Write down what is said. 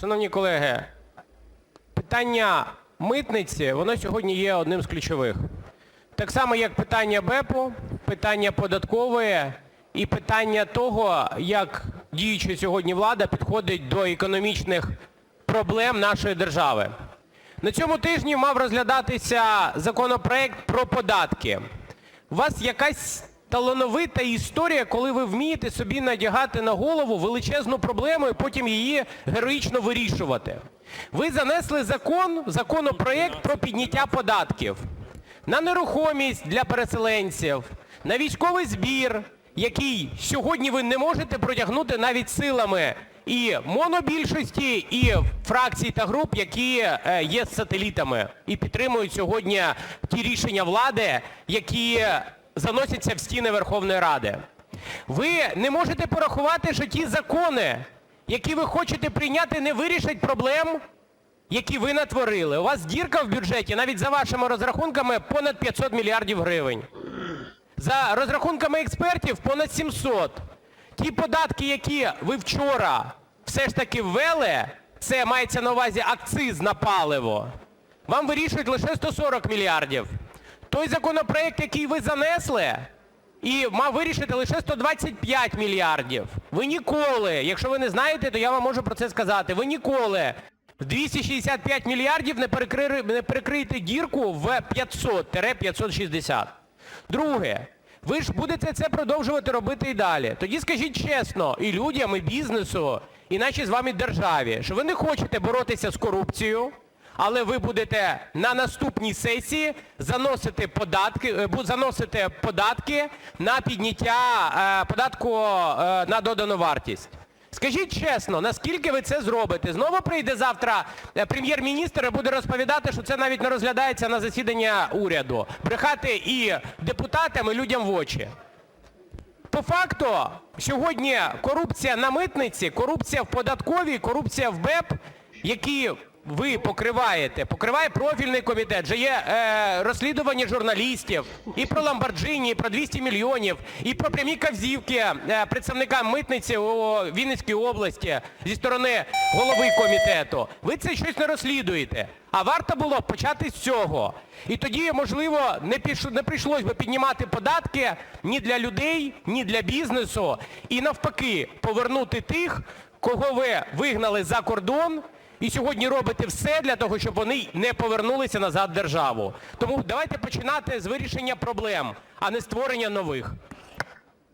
Шановні колеги, питання митниці, воно сьогодні є одним з ключових. Так само, як питання БЕПу, питання податкової і питання того, як діюча сьогодні влада підходить до економічних проблем нашої держави. На цьому тижні мав розглядатися законопроект про податки. У вас якась талановита історія, коли ви вмієте собі надягати на голову величезну проблему і потім її героїчно вирішувати. Ви занесли закон, законопроект про підняття податків на нерухомість для переселенців, на військовий збір, який сьогодні ви не можете протягнути навіть силами і монобільшості, і фракцій та груп, які е, є сателітами і підтримують сьогодні ті рішення влади, які заносяться в стіни Верховної Ради. Ви не можете порахувати, що ті закони, які ви хочете прийняти, не вирішать проблем, які ви натворили. У вас дірка в бюджеті, навіть за вашими розрахунками, понад 500 мільярдів гривень. За розрахунками експертів, понад 700. Ті податки, які ви вчора все ж таки ввели, це мається на увазі акциз на паливо, вам вирішують лише 140 мільярдів. Той законопроект, який ви занесли, і мав вирішити лише 125 мільярдів. Ви ніколи, якщо ви не знаєте, то я вам можу про це сказати, ви ніколи в 265 мільярдів не не перекриєте дірку в 500-560. Друге. Ви ж будете це продовжувати робити і далі. Тоді скажіть чесно і людям, і бізнесу, і нашій з вами державі, що ви не хочете боротися з корупцією, але ви будете на наступній сесії заносити податки, е, заносити податки на підняття е, податку е, на додану вартість. Скажіть чесно, наскільки ви це зробите? Знову прийде завтра прем'єр-міністр і буде розповідати, що це навіть не розглядається на засідання уряду. Брехати і депутатам, і людям в очі. По факту сьогодні корупція на митниці, корупція в податковій, корупція в БЕП, які ви покриваєте, покриває профільний комітет. Вже є е, розслідування журналістів і про Ламборджині, і про 200 мільйонів, і про прямі казівки е, представникам митниці у Вінницькій області зі сторони голови комітету. Ви це щось не розслідуєте. А варто було почати з цього. І тоді, можливо, не піш... не прийшлось би піднімати податки ні для людей, ні для бізнесу. І навпаки, повернути тих, кого ви вигнали за кордон, і сьогодні робите все для того, щоб вони не повернулися назад в державу. Тому давайте починати з вирішення проблем, а не створення нових.